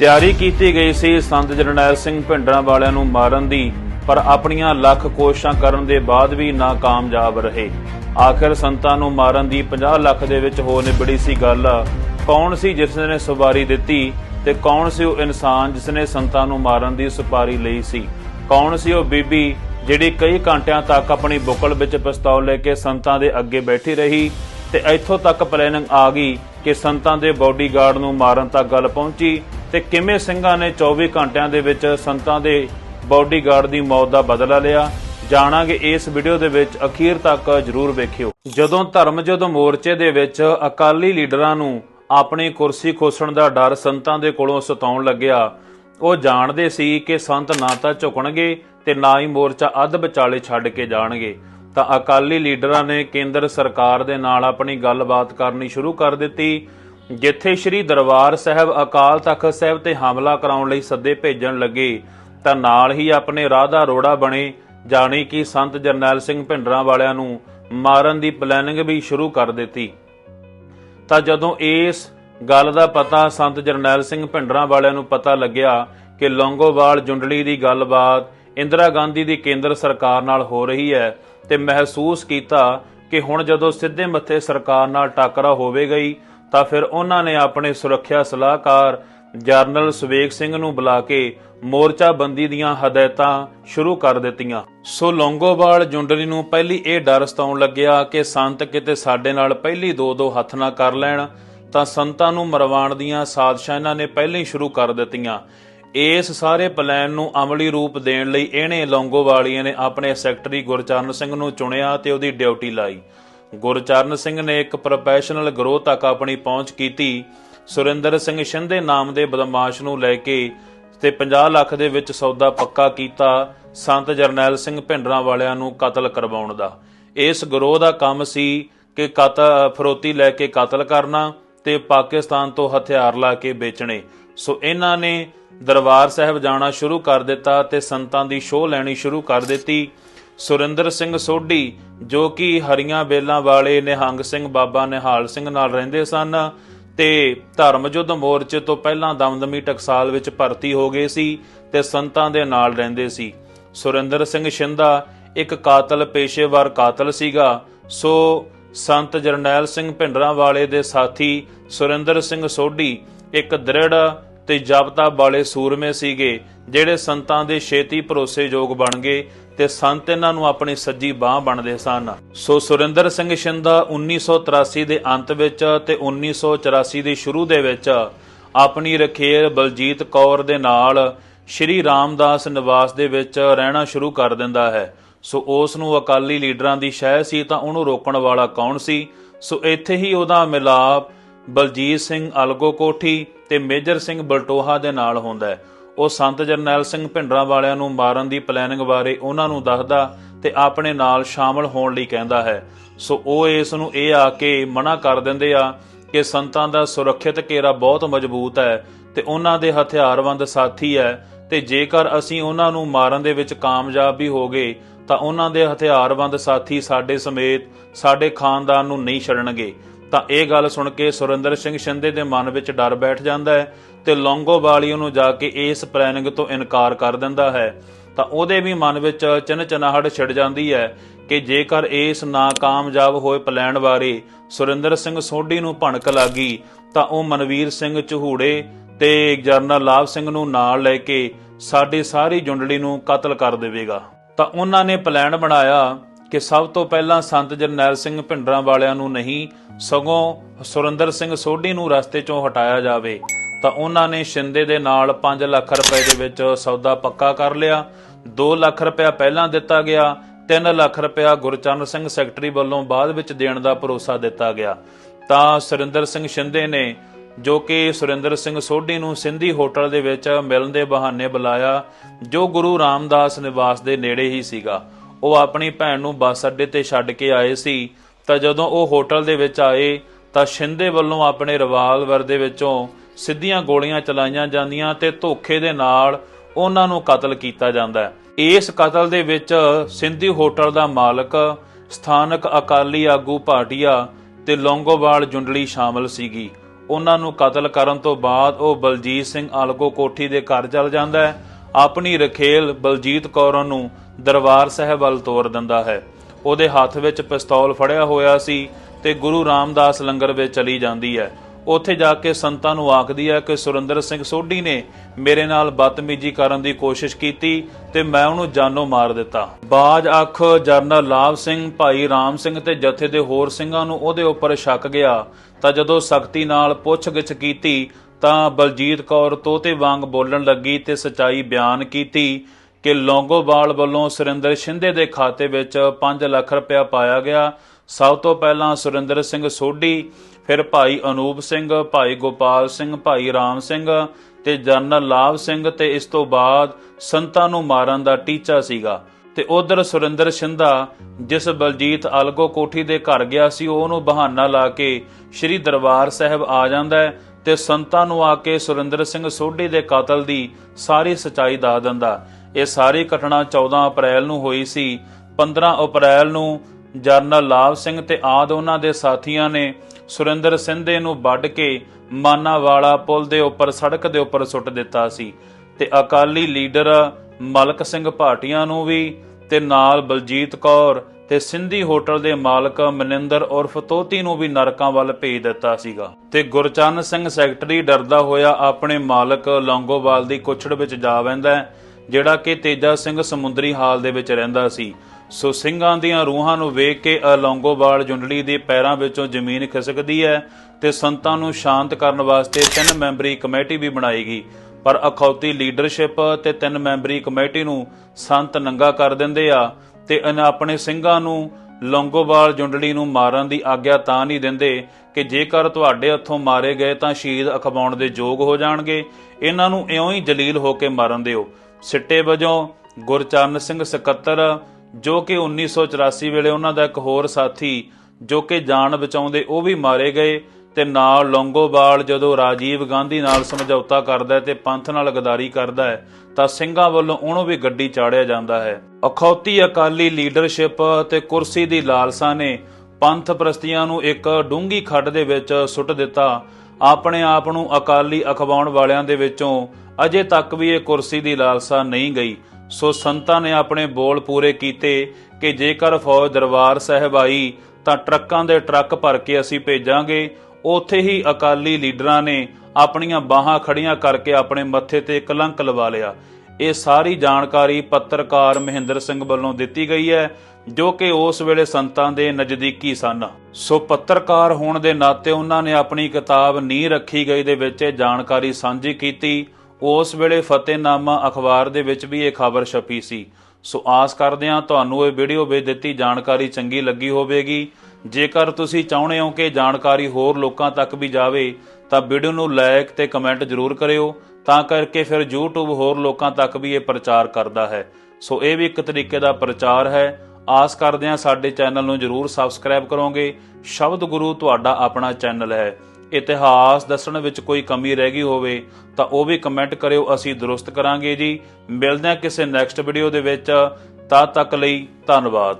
ਤਿਆਰੀ ਕੀਤੀ ਗਈ ਸੀ ਸੰਤ ਜਰਨੈਲ ਸਿੰਘ ਭਿੰਡਰਾਂ ਵਾਲਿਆਂ ਨੂੰ ਮਾਰਨ ਦੀ, ਪਰ ਆਪਣੀਆਂ ਲੱਖ ਕੋਸ਼ਿਸ਼ਾਂ ਕਰਨ ਦੇ ਬਾਅਦ ਵੀ ਨਾਕਾਮਯਾਬ ਰਹੇ। ਆਖਿਰ ਸੰਤਾਂ ਨੂੰ ਮਾਰਨ ਦੀ 50 ਲੱਖ ਦੇ ਵਿੱਚ ਹੋ ਨਿਬੜੀ ਸੀ ਗੱਲ। ਕੌਣ ਸੀ ਜਿਸ ਨੇ ਸੁਪਾਰੀ ਦਿੱਤੀ ਤੇ ਕੌਣ ਸੀ ਉਹ ਇਨਸਾਨ ਜਿਸ ਨੇ ਸੰਤਾਂ ਨੂੰ ਮਾਰਨ ਦੀ ਸੁਪਾਰੀ ਲਈ ਸੀ? ਕੌਣ ਸੀ ਉਹ ਬੀਬੀ ਜਿਹੜੀ ਕਈ ਘੰਟਿਆਂ ਤੱਕ ਆਪਣੀ ਬੁਕਲ ਵਿੱਚ ਪਿਸਤੌਲ ਲੈ ਕੇ ਸੰਤਾਂ ਦੇ ਅੱਗੇ ਬੈਠੀ ਰਹੀ ਤੇ ਇੱਥੋਂ ਤੱਕ ਪਲੈਨਿੰਗ ਆ ਗਈ ਕਿ ਸੰਤਾਂ ਦੇ ਬਾਡੀਗਾਰਡ ਨੂੰ ਮਾਰਨ ਤੱਕ ਗੱਲ ਪਹੁੰਚੀ ਤੇ ਕਿਵੇਂ ਸਿੰਘਾਂ ਨੇ 24 ਘੰਟਿਆਂ ਦੇ ਵਿੱਚ ਸੰਤਾਂ ਦੇ ਬਾਡੀਗਾਰਡ ਦੀ ਮੌਤ ਦਾ ਬਦਲਾ ਲਿਆ। ਜਾਣਾਂਗੇ ਇਸ ਵੀਡੀਓ ਦੇ ਵਿੱਚ ਅਖੀਰ ਤੱਕ ਜਰੂਰ ਵੇਖਿਓ। ਜਦੋਂ ਧਰਮ ਜੁੱਧ ਮੋਰਚੇ ਦੇ ਵਿੱਚ ਅਕਾਲੀ ਲੀਡਰਾਂ ਨੂੰ ਆਪਣੀ ਕੁਰਸੀ ਖੋਸਣ ਦਾ ਡਰ ਸੰਤਾਂ ਦੇ ਕੋਲੋਂ ਸਤਾਉਣ ਲੱਗਿਆ, ਉਹ ਜਾਣਦੇ ਸੀ ਕਿ ਸੰਤ ਨਾ ਤਾਂ ਝੁਕਣਗੇ ਤੇ ਨਾ ਹੀ ਮੋਰਚਾ ਅੱਧ ਵਿਚਾਲੇ ਛੱਡ ਕੇ ਜਾਣਗੇ। ਤਾਂ ਅਕਾਲੀ ਲੀਡਰਾਂ ਨੇ ਕੇਂਦਰ ਸਰਕਾਰ ਦੇ ਨਾਲ ਆਪਣੀ ਗੱਲਬਾਤ ਕਰਨੀ ਸ਼ੁਰੂ ਕਰ ਦਿੱਤੀ ਜਿੱਥੇ ਸ੍ਰੀ ਦਰਬਾਰ ਸਾਹਿਬ ਅਕਾਲ ਤਖਤ ਸਾਹਿਬ ਤੇ ਹਮਲਾ ਕਰਾਉਣ ਲਈ ਸੱਦੇ ਭੇਜਣ ਲੱਗੇ, ਤਾਂ ਨਾਲ ਹੀ ਆਪਣੇ ਰਾਹ ਦਾ ਰੋੜਾ ਬਣੇ, ਜਾਣੀ ਕਿ ਸੰਤ ਜਰਨੈਲ ਸਿੰਘ ਭਿੰਡਰਾਂ ਵਾਲਿਆਂ ਨੂੰ ਮਾਰਨ ਦੀ ਪਲੈਨਿੰਗ ਵੀ ਸ਼ੁਰੂ ਕਰ ਦਿੱਤੀ। ਤਾਂ ਜਦੋਂ ਇਸ ਗੱਲ ਦਾ ਪਤਾ ਸੰਤ ਜਰਨੈਲ ਸਿੰਘ ਭਿੰਡਰਾਂ ਵਾਲਿਆਂ ਨੂੰ ਪਤਾ ਲੱਗਿਆ ਕਿ ਲੌਂਗੋਵਾਲ ਜੁੰਡਲੀ ਦੀ ਗੱਲਬਾਤ ਇੰਦਰਾ ਗਾਂਧੀ ਦੀ ਕੇਂਦਰ ਸਰਕਾਰ ਨਾਲ ਹੋ ਰਹੀ ਹੈ, ਤੇ ਮਹਿਸੂਸ ਕੀਤਾ ਕਿ ਹੁਣ ਜਦੋਂ ਸਿੱਧੇ ਮੱਥੇ ਸਰਕਾਰ ਨਾਲ ਟਾਕਰਾ ਹੋਵੇਗਾ ਹੀ ਤਾਂ ਫਿਰ ਉਹਨਾਂ ਨੇ ਆਪਣੇ ਸੁਰੱਖਿਆ ਸਲਾਹਕਾਰ ਜਰਨਲ ਸੁਵੇਗ ਸਿੰਘ ਨੂੰ ਬੁਲਾ ਕੇ ਮੋਰਚਾਬੰਦੀ ਦੀਆਂ ਹਦਾਇਤਾਂ ਸ਼ੁਰੂ ਕਰ ਦਿੱਤੀਆਂ। ਸੋ ਲੌਂਗੋਵਾਲ ਜੁੰਡਲੀ ਨੂੰ ਪਹਿਲੀ ਇਹ ਡਰ ਸਤਾਉਣ ਲੱਗਿਆ ਕਿ ਸੰਤ ਕਿਤੇ ਸਾਡੇ ਨਾਲ ਪਹਿਲੀ ਦੋ ਦੋ ਹੱਥ ਨਾ ਕਰ ਲੈਣ, ਤਾਂ ਸੰਤਾਂ ਨੂੰ ਮਰਵਾਉਣ ਦੀਆਂ ਸਾਜ਼ਿਸ਼ਾਂ ਇਹਨਾਂ ਨੇ ਪਹਿਲਾਂ ਹੀ ਸ਼ੁਰੂ ਕਰ ਦਿੱਤੀਆਂ। ਇਸ ਸਾਰੇ ਪਲਾਨ ਨੂੰ ਅਮਲੀ ਰੂਪ ਦੇਣ ਲਈ ਇਹਨੇ ਲੌਂਗੋਵਾਲੀਆਂ ਨੇ ਆਪਣੇ ਸੈਕਟਰੀ ਗੁਰਚਰਨ ਸਿੰਘ ਨੂੰ ਚੁਣਿਆ ਤੇ ਉਹਦੀ ਡਿਊਟੀ ਲਾਈ। ਗੁਰਚਰਨ ਸਿੰਘ ਨੇ ਇੱਕ ਪ੍ਰੋਫੈਸ਼ਨਲ ਗਰੋਹ ਤੱਕ ਆਪਣੀ ਪਹੁੰਚ ਕੀਤੀ। ਸੁਰਿੰਦਰ ਸਿੰਘ ਸ਼ਿੰਦੇ ਨਾਮ ਦੇ ਬਦਮਾਸ਼ ਨੂੰ ਲੈ ਕੇ ਤੇ 50 ਲੱਖ ਦੇ ਵਿੱਚ ਸੌਦਾ ਪੱਕਾ ਕੀਤਾ ਸੰਤ ਜਰਨੈਲ ਸਿੰਘ ਭਿੰਡਰਾਂ ਵਾਲਿਆਂ ਨੂੰ ਕਤਲ ਕਰਵਾਉਣ ਦਾ। ਇਸ ਗਰੋਹ ਦਾ ਕੰਮ ਸੀ ਕਿ ਕਤਲ ਫਰੋਤੀ ਲੈ ਕੇ ਕਤਲ ਕਰਨਾ ਤੇ ਪਾਕਿਸਤਾਨ ਤੋਂ ਹਥਿਆਰ ਲਾ ਕੇ ਵੇਚਣੇ। ਸੋ ਇਹਨਾਂ ਨੇ ਦਰਬਾਰ ਸਾਹਿਬ ਜਾਣਾ ਸ਼ੁਰੂ ਕਰ ਦਿੱਤਾ ਤੇ ਸੰਤਾਂ ਦੀ ਸ਼ੋਅ ਲੈਣੀ ਸ਼ੁਰੂ ਕਰ ਦਿੱਤੀ। ਸੁਰਿੰਦਰ ਸਿੰਘ ਸੋਢੀ, ਜੋ ਕਿ ਹਰੀਆਂ ਬੇਲਾਂ ਵਾਲੇ ਨਿਹੰਗ ਸਿੰਘ ਬਾਬਾ ਨਿਹਾਲ ਸਿੰਘ ਨਾਲ ਰਹਿੰਦੇ ਸਨ ਤੇ ਧਰਮ ਯੁੱਧ ਮੋਰਚੇ ਤੋਂ ਪਹਿਲਾਂ ਦਮਦਮੀ ਟਕਸਾਲ ਵਿੱਚ ਭਰਤੀ ਹੋ ਗਏ ਸੀ ਤੇ ਸੰਤਾਂ ਦੇ ਨਾਲ ਰਹਿੰਦੇ ਸੀ। ਸੁਰਿੰਦਰ ਸਿੰਘ ਸ਼ਿੰਦਾ ਇੱਕ ਕਾਤਲ ਪੇਸ਼ੇਵਰ ਕਾਤਲ ਸੀਗਾ। ਸੋ ਸੰਤ ਜਰਨੈਲ ਸਿੰਘ ਭਿੰਡਰਾਂ ਵਾਲੇ ਦੇ ਸਾਥੀ ਸੁਰਿੰਦਰ ਸਿੰਘ ਸੋਢੀ ਇੱਕ ਦ੍ਰਿੜ ਤੇ ਜਪਤਾ ਵਾਲੇ ਸੂਰਮੇ ਸੀਗੇ, ਜਿਹੜੇ ਸੰਤਾਂ ਦੇ ਛੇਤੀ ਭਰੋਸੇਯੋਗ ਬਣ ਗਏ ਤੇ ਸੰਤ ਇਹਨਾਂ ਨੂੰ ਆਪਣੀ ਸੱਜੀ ਬਾਹ ਬਣਦੇ ਸਨ। ਸੋ ਸੁਰਿੰਦਰ ਸਿੰਘ ਸ਼ਿੰਦਾ 1983 ਦੇ ਅੰਤ ਵਿੱਚ ਤੇ 1984 ਦੇ ਸ਼ੁਰੂ ਦੇ ਵਿੱਚ ਆਪਣੀ ਰਖੇਰ ਬਲਜੀਤ ਕੌਰ ਦੇ ਨਾਲ ਸ਼੍ਰੀ ਰਾਮਦਾਸ ਨਿਵਾਸ ਦੇ ਵਿੱਚ ਰਹਿਣਾ ਸ਼ੁਰੂ ਕਰ ਦਿੰਦਾ ਹੈ। ਸੋ ਉਸ ਨੂੰ ਅਕਾਲੀ ਲੀਡਰਾਂ ਦੀ ਸ਼ਹਿ ਸੀ ਤਾਂ ਉਹਨੂੰ ਰੋਕਣ ਵਾਲਾ ਕੌਣ ਸੀ? ਸੋ ਇੱਥੇ ਹੀ ਉਹਦਾ ਮਿਲਾਪ ਬਲਜੀਤ ਸਿੰਘ ਅਲਗੋ ਕੋਠੀ ਤੇ ਮੇਜਰ ਸਿੰਘ ਬਲਟੋਹਾ ਦੇ ਨਾਲ ਹੁੰਦਾ ਹੈ। ਉਹ ਸੰਤ ਜਰਨੈਲ ਸਿੰਘ ਭਿੰਡਰਾਂ ਵਾਲਿਆਂ ਨੂੰ ਮਾਰਨ ਦੀ ਪਲੈਨਿੰਗ ਬਾਰੇ ਉਹਨਾਂ ਨੂੰ ਦੱਸਦਾ ਤੇ ਆਪਣੇ ਨਾਲ ਸ਼ਾਮਲ ਹੋਣ ਲਈ ਕਹਿੰਦਾ ਹੈ। ਸੋ ਉਹ ਇਸ ਨੂੰ ਇਹ ਆ ਕੇ ਮਨਾ ਕਰ ਦਿੰਦੇ ਆ ਕਿ ਸੰਤਾਂ ਦਾ ਸੁਰੱਖਿਅਤ ਘੇਰਾ ਬਹੁਤ ਮਜ਼ਬੂਤ ਹੈ ਤੇ ਉਹਨਾਂ ਦੇ ਹਥਿਆਰਬੰਦ ਸਾਥੀ ਹੈ ਤੇ ਜੇਕਰ ਅਸੀਂ ਉਹਨਾਂ ਨੂੰ ਮਾਰਨ ਦੇ ਵਿੱਚ ਕਾਮਯਾਬ ਵੀ ਹੋ ਗਏ ਤਾਂ ਉਹਨਾਂ ਦੇ ਹਥਿਆਰਬੰਦ ਸਾਥੀ ਸਾਡੇ ਸਮੇਤ ਸਾਡੇ ਖਾਨਦਾਨ ਨੂੰ ਨਹੀਂ ਛੱਡਣਗੇ। ਤਾਂ ਇਹ ਗੱਲ ਸੁਣ ਕੇ ਸੁਰਿੰਦਰ ਸਿੰਘ ਸ਼ਿੰਦੇ ਦੇ ਮਨ ਵਿੱਚ ਡਰ ਬੈਠ ਜਾਂਦਾ ਹੈ ਤੇ ਲੌਂਗੋਵਾਲੀ ਨੂੰ ਜਾ ਕੇ ਇਸ ਪਲੈਨਿੰਗ ਤੋਂ ਇਨਕਾਰ ਕਰ ਦਿੰਦਾ ਹੈ। ਤਾਂ ਉਹਦੇ ਵੀ ਮਨ ਵਿੱਚ ਚਨਚਨਾਹਟ ਛਿੜ ਜਾਂਦੀ ਹੈ ਕਿ ਜੇਕਰ ਇਸ ਨਾਕਾਮਯਾਬ ਹੋਏ ਪਲਾਨ ਬਾਰੇ ਸੁਰਿੰਦਰ ਸਿੰਘ ਸੋਢੀ ਨੂੰ ਭਣਕ ਲੱਗੀ, ਤਾਂ ਉਹ ਮਨਵੀਰ ਸਿੰਘ ਚਹੂੜੇ ਤੇ ਜਰਨਲ ਲਾਭ ਸਿੰਘ ਨੂੰ ਨਾਲ ਲੈ ਕੇ ਸਾਡੀ ਸਾਰੀ ਜੁੰਡਲੀ ਨੂੰ ਕਤਲ ਕਰ ਦੇਵੇਗਾ। ਤਾਂ ਉਹਨਾਂ ਨੇ ਪਲਾਨ ਬਣਾਇਆ ਕਿ ਸਭ ਤੋਂ ਪਹਿਲਾਂ ਸੰਤ ਜਰਨੈਲ ਸਿੰਘ ਭਿੰਡਰਾਂ ਵਾਲਿਆਂ ਨੂੰ ਨਹੀਂ, ਸਗੋਂ ਸੁਰਿੰਦਰ ਸਿੰਘ ਸੋਢੀ ਨੂੰ ਰਸਤੇ ਚੋਂ ਹਟਾਇਆ ਜਾਵੇ, ਤਾਂ ਉਹਨਾਂ ਨੇ ਸ਼ਿੰਦੇ ਦੇ ਨਾਲ 5 ਲੱਖ ਰੁਪਏ ਦੇ ਵਿੱਚ ਸੌਦਾ ਪੱਕਾ ਕਰ ਲਿਆ। 2 ਲੱਖ ਰੁਪਇਆ ਪਹਿਲਾਂ ਦਿੱਤਾ ਗਿਆ 3 ਲੱਖ ਰੁਪਇਆ ਗੁਰਚਰਨ ਸਿੰਘ ਸੈਕਟਰੀ ਵੱਲੋਂ ਬਾਅਦ ਵਿੱਚ ਦੇਣ ਦਾ ਭਰੋਸਾ ਦਿੱਤਾ ਗਿਆ। ਤਾਂ ਸੁਰਿੰਦਰ ਸਿੰਘ ਸ਼ਿੰਦੇ ਨੇ, ਜੋ ਕਿ ਸੁਰਿੰਦਰ ਸਿੰਘ ਸੋਢੀ ਨੂੰ ਸਿੰਧੀ ਹੋਟਲ ਦੇ ਵਿੱਚ ਮਿਲਣ ਦੇ ਬਹਾਨੇ ਬੁਲਾਇਆ, ਜੋ ਗੁਰੂ ਰਾਮਦਾਸ ਨਿਵਾਸ ਦੇ ਨੇੜੇ ਹੀ ਸੀਗਾ। ਉਹ ਆਪਣੀ ਭੈਣ ਨੂੰ ਬੱਸ ਅੱਡੇ ਤੇ ਛੱਡ ਕੇ ਆਏ ਸੀ। ਤਾਂ ਜਦੋਂ ਉਹ ਹੋਟਲ ਦੇ ਵਿੱਚ ਆਏ, ਤਾਂ ਸ਼ਿੰਦੇ ਵੱਲੋਂ ਆਪਣੇ ਰਿਵਾਲਵਰ ਦੇ ਵਿੱਚੋਂ ਸਿੱਧੀਆਂ ਗੋਲੀਆਂ ਚਲਾਈਆਂ ਜਾਂਦੀਆਂ ਤੇ ਧੋਖੇ ਦੇ ਨਾਲ ਉਹਨਾਂ ਨੂੰ ਕਤਲ ਕੀਤਾ ਜਾਂਦਾ ਹੈ। ਇਸ ਕਤਲ ਦੇ ਵਿੱਚ ਸਿੰਧੀ ਹੋਟਲ ਦਾ ਮਾਲਕ, ਸਥਾਨਕ ਅਕਾਲੀ ਆਗੂ ਭਾਟੀਆ ਤੇ ਲੌਂਗੋਵਾਲ ਜੁੰਡਲੀ ਸ਼ਾਮਲ ਸੀਗੀ। ਉਹਨਾਂ ਨੂੰ ਕਤਲ ਕਰਨ ਤੋਂ ਬਾਅਦ ਉਹ ਬਲਜੀਤ ਸਿੰਘ ਆਲਗੋ ਕੋਠੀ ਦੇ ਘਰ ਚਲ ਜਾਂਦਾ ਹੈ। ਆਪਣੀ ਰਖੇਲ ਬਲਜੀਤ ਕੌਰ ਨੂੰ ਦਰਬਾਰ ਸਾਹਿਬ ਵੱਲ ਤੋਰ ਦਿੰਦਾ ਹੈ। ਉਹਦੇ ਹੱਥ ਵਿੱਚ ਪਿਸਤੌਲ ਫੜਿਆ ਹੋਇਆ ਸੀ ਤੇ ਗੁਰੂ ਰਾਮਦਾਸ ਲੰਗਰ ਵਿੱਚ ਚਲੀ ਜਾਂਦੀ ਹੈ। ਉੱਥੇ ਜਾ ਕੇ ਸੰਤਾਂ ਨੂੰ ਆਖਦੀ ਹੈ ਕਿ ਸੁਰਿੰਦਰ ਸਿੰਘ ਸੋਢੀ ਨੇ ਮੇਰੇ ਨਾਲ ਬਦਤਮੀਜ਼ੀ ਕਰਨ ਦੀ ਕੋਸ਼ਿਸ਼ ਕੀਤੀ ਤੇ ਮੈਂ ਉਹਨੂੰ ਜਾਨੋਂ ਮਾਰ ਦਿੱਤਾ। ਬਾਜ ਅੱਖ ਜਰਨਲ ਲਾਭ ਸਿੰਘ, ਭਾਈ ਰਾਮ ਸਿੰਘ ਤੇ ਜਥੇ ਦੇ ਹੋਰ ਸਿੰਘਾਂ ਨੂੰ ਉਹਦੇ ਉੱਪਰ ਸ਼ੱਕ ਗਿਆ। ਤਾਂ ਜਦੋਂ ਸਖਤੀ ਨਾਲ ਪੁੱਛਗਿੱਛ ਕੀਤੀ ਤਾਂ ਬਲਜੀਤ ਕੌਰ ਤੋਤੇ ਵਾਂਗ ਬੋਲਣ ਲੱਗੀ ਤੇ ਸਚਾਈ ਬਿਆਨ ਕੀਤੀ ਕਿ ਲੌਂਗੋਵਾਲ ਵੱਲੋਂ ਸੁਰਿੰਦਰ ਸ਼ਿੰਦੇ ਦੇ ਖਾਤੇ ਵਿੱਚ 5 ਲੱਖ ਰੁਪਇਆ ਪਾਇਆ ਗਿਆ। ਸਭ ਤੋਂ ਪਹਿਲਾਂ ਸੁਰਿੰਦਰ ਸਿੰਘ ਸੋਢੀ, ਫਿਰ ਭਾਈ ਅਨੂਪ ਸਿੰਘ, ਭਾਈ ਗੋਪਾਲ ਸਿੰਘ, ਭਾਈ ਰਾਮ ਸਿੰਘ ਤੇ ਜਨਰਲ ਲਾਭ ਸਿੰਘ ਤੇ ਇਸ ਤੋਂ ਬਾਅਦ ਸੰਤਾਂ ਨੂੰ ਮਾਰਨ ਦਾ ਟੀਚਾ ਸੀਗਾ। ਤੇ ਉਧਰ ਸੁਰਿੰਦਰ ਸ਼ਿੰਦਾ ਜਿਸ ਬਲਜੀਤ ਅਲਗੋ ਕੋਠੀ ਦੇ ਘਰ ਗਿਆ ਸੀ, ਉਹਨੂੰ ਬਹਾਨਾ ਲਾ ਕੇ ਸ੍ਰੀ ਦਰਬਾਰ ਸਾਹਿਬ ਆ ਜਾਂਦਾ ਹੈ ਤੇ ਸੰਤਾਂ ਨੂੰ ਆ ਕੇ ਸੁਰਿੰਦਰ ਸਿੰਘ ਸੋਢੀ ਦੇ ਕਾਤਲ ਦੀ ਸਾਰੀ ਸਚਾਈ ਦੱਸ ਦਿੰਦਾ ਇਹ ਸਾਰੀ ਘਟਨਾ 14 ਅਪ੍ਰੈਲ ਨੂੰ ਹੋਈ ਸੀ। 15 ਅਪ੍ਰੈਲ ਨੂੰ ਜਰਨਲ ਲਾਭ ਸਿੰਘ ਤੇ ਆਦ ਉਹਨਾਂ ਦੇ ਸਾਥੀਆਂ ਨੇ ਸੁਰਿੰਦਰ ਸਿੰਧੇ ਨੂੰ ਵੱਢ ਕੇ ਮਾਨਾਵਾਲਾ ਪੁਲ ਦੇ ਉੱਪਰ, ਸੜਕ ਦੇ ਉੱਪਰ ਸੁੱਟ ਦਿੱਤਾ ਸੀ। ਤੇ ਅਕਾਲੀ ਲੀਡਰ ਮਲਕ ਸਿੰਘ ਭਾਟੀਆਂ ਨੂੰ ਵੀ ਤੇ ਨਾਲ ਬਲਜੀਤ ਕੌਰ ਤੇ ਸਿੰਧੀ ਹੋਟਲ ਦੇ ਮਾਲਕ ਮਨਿੰਦਰ ਉਰਫ ਤੋਤੀ ਨੂੰ ਵੀ ਨਰਕਾਂ ਵੱਲ ਭੇਜ ਦਿੱਤਾ ਸੀਗਾ। ਤੇ ਗੁਰਚਰਨ ਸਿੰਘ ਸੈਕਟਰੀ ਡਰਦਾ ਹੋਇਆ ਆਪਣੇ ਮਾਲਕ ਲੌਂਗੋਵਾਲ ਦੀ ਕੁਛੜ ਵਿੱਚ ਜਾ ਵੈਂਦਾ ਜਿਹੜਾ ਕਿ ਤੇਜਾ ਸਿੰਘ ਸਮੁੰਦਰੀ ਹਾਲ ਦੇ ਵਿੱਚ ਰਹਿੰਦਾ ਸੀ। ਸੋ ਸਿੰਘਾਂ ਦੀਆਂ ਰੂਹਾਂ ਨੂੰ ਵੇਖ ਕੇ ਲੌਂਗੋਵਾਲ ਜੁੰਡਲੀ ਦੇ ਪੈਰਾਂ ਵਿੱਚੋਂ ਜ਼ਮੀਨ ਖਿਸਕਦੀ ਹੈ ਤੇ ਸੰਤਾਂ ਨੂੰ ਸ਼ਾਂਤ ਕਰਨ ਵਾਸਤੇ ਤਿੰਨ ਮੈਂਬਰੀ ਕਮੇਟੀ ਵੀ ਬਣਾਈ ਗਈ। ਪਰ ਅਖੌਤੀ ਲੀਡਰਸ਼ਿਪ ਤੇ ਤਿੰਨ ਮੈਂਬਰੀ ਕਮੇਟੀ ਨੂੰ ਸੰਤ ਨੰਗਾ ਕਰ ਦਿੰਦੇ ਆ ਤੇ ਇਹਨਾਂ ਆਪਣੇ ਸਿੰਘਾਂ ਨੂੰ ਲੌਂਗੋਵਾਲ ਜੁੰਡਲੀ ਨੂੰ ਮਾਰਨ ਦੀ ਆਗਿਆ ਤਾਂ ਨਹੀਂ ਦਿੰਦੇ ਕਿ ਜੇਕਰ ਤੁਹਾਡੇ ਹੱਥੋਂ ਮਾਰੇ ਗਏ ਤਾਂ ਸ਼ਹੀਦ ਅਖਵਾਉਣ ਦੇ ਯੋਗ ਹੋ ਜਾਣਗੇ। ਇਹਨਾਂ ਨੂੰ ਇਉਂ ਹੀ ਜਲੀਲ ਹੋ ਕੇ ਮਾਰਨ ਦਿਓ। ਸਿੱਟੇ ਵਜੋਂ ਗੁਰਚਰਨ ਸਿੰਘ ਸਕੱਤਰ, ਜੋ ਕਿ 1984 ਵੇਲੇ ਉਹਨਾਂ ਦਾ ਇੱਕ ਹੋਰ ਸਾਥੀ, ਜੋ ਕਿ ਜਾਨ ਬਚਾਉਂਦੇ ਉਹ ਵੀ ਮਾਰੇ ਗਏ। ਤੇ ਨਾਲ ਲੌਂਗੋਵਾਲ ਜਦੋਂ ਰਾਜੀਵ ਗਾਂਧੀ ਨਾਲ ਸਮਝੌਤਾ ਕਰਦਾ ਹੈ ਤੇ ਪੰਥ ਨਾਲ ਗਦਾਰੀ ਕਰਦਾ ਹੈ, ਤਾਂ ਸਿੰਘਾਂ ਵੱਲੋਂ ਉਹਨੂੰ ਵੀ ਗੱਡੀ ਚਾੜਿਆ ਜਾਂਦਾ ਹੈ। ਅਖੌਤੀ ਅਕਾਲੀ ਲੀਡਰਸ਼ਿਪ ਤੇ ਕੁਰਸੀ ਦੀ ਲਾਲਸਾ ਨੇ ਪੰਥ ਪ੍ਰਸਤੀਆਂ ਨੂੰ ਇੱਕ ਡੂੰਗੀ ਖੱਡ ਦੇ ਵਿੱਚ ਸੁੱਟ ਦਿੱਤਾ। ਆਪਣੇ ਆਪ ਨੂੰ ਅਕਾਲੀ ਅਖਵਾਉਣ ਵਾਲਿਆਂ ਦੇ ਵਿੱਚੋਂ ਅਜੇ ਤੱਕ ਵੀ ਇਹ ਕੁਰਸੀ ਦੀ ਲਾਲਸਾ ਨਹੀਂ ਗਈ। ਸੋ ਸੰਤਾਂ ਨੇ ਆਪਣੇ ਬੋਲ ਪੂਰੇ ਕੀਤੇ ਕਿ ਜੇਕਰ ਫੌਜ ਦਰਬਾਰ ਸਾਹਿਬ ਆਈ, ਤਾਂ ਟਰੱਕਾਂ ਦੇ ਟਰੱਕ ਭਰ ਕੇ ਅਸੀਂ ਭੇਜਾਂਗੇ। ਉੱਥੇ ਹੀ ਅਕਾਲੀ ਲੀਡਰਾਂ ਨੇ ਆਪਣੀਆਂ ਬਾਹਾਂ ਖੜੀਆਂ ਕਰਕੇ ਆਪਣੇ ਮੱਥੇ ਤੇ ਕਲੰਕ ਲਵਾ ਲਿਆ। ਇਹ ਸਾਰੀ ਜਾਣਕਾਰੀ ਪੱਤਰਕਾਰ ਮਹਿੰਦਰ ਸਿੰਘ ਵੱਲੋਂ ਦਿੱਤੀ ਗਈ ਹੈ, ਜੋ ਕਿ ਉਸ ਵੇਲੇ ਸੰਤਾਂ ਦੇ ਨਜ਼ਦੀਕੀ ਸਨ। ਸੋ ਪੱਤਰਕਾਰ ਹੋਣ ਦੇ ਨਾਤੇ ਉਹਨਾਂ ਨੇ ਆਪਣੀ ਕਿਤਾਬ ਨੀ ਰੱਖੀ ਗਈ ਦੇ ਵਿੱਚ ਇਹ ਜਾਣਕਾਰੀ ਸਾਂਝੀ ਕੀਤੀ। ਉਸ ਵੇਲੇ ਫਤਿਹਨਾਮਾ ਅਖਬਾਰ ਦੇ ਵਿੱਚ ਵੀ ਇਹ ਖਬਰ ਛਪੀ ਸੀ। ਸੋ ਆਸ ਕਰਦੇ ਹਾਂ ਤੁਹਾਨੂੰ ਇਹ ਵੀਡੀਓ ਵਿੱਚ ਦਿੱਤੀ ਜਾਣਕਾਰੀ ਚੰਗੀ ਲੱਗੀ ਹੋਵੇਗੀ। ਜੇਕਰ ਤੁਸੀਂ ਚਾਹੁੰਦੇ ਹੋ ਕਿ ਜਾਣਕਾਰੀ ਹੋਰ ਲੋਕਾਂ ਤੱਕ ਵੀ ਜਾਵੇ, ਤਾਂ ਵੀਡੀਓ ਨੂੰ ਲਾਇਕ ਤੇ ਕਮੈਂਟ ਜ਼ਰੂਰ ਕਰਿਓ, ਤਾਂ ਕਰਕੇ ਫਿਰ YouTube ਹੋਰ ਲੋਕਾਂ ਤੱਕ ਵੀ ਇਹ ਪ੍ਰਚਾਰ ਕਰਦਾ ਹੈ। ਸੋ ਇਹ ਵੀ ਇੱਕ ਤਰੀਕੇ ਦਾ ਪ੍ਰਚਾਰ ਹੈ। ਆਸ ਕਰਦੇ ਹਾਂ ਸਾਡੇ ਚੈਨਲ ਨੂੰ ਜਰੂਰ ਸਬਸਕ੍ਰਾਈਬ ਕਰੋਗੇ। ਸ਼ਬਦ ਗੁਰੂ ਤੁਹਾਡਾ ਆਪਣਾ ਚੈਨਲ ਹੈ। ਇਤਿਹਾਸ ਦੱਸਣ ਵਿੱਚ ਕੋਈ ਕਮੀ ਰਹਿ ਗਈ ਹੋਵੇ, ਤਾਂ ਉਹ ਵੀ ਕਮੈਂਟ ਕਰਿਓ, ਅਸੀਂ ਦਰੁਸਤ ਕਰਾਂਗੇ ਜੀ। ਮਿਲਦੇ ਹਾਂ ਕਿਸੇ ਨੈਕਸਟ ਵੀਡੀਓ ਦੇ ਵਿੱਚ। ਤਦ ਤੱਕ ਲਈ ਧੰਨਵਾਦ।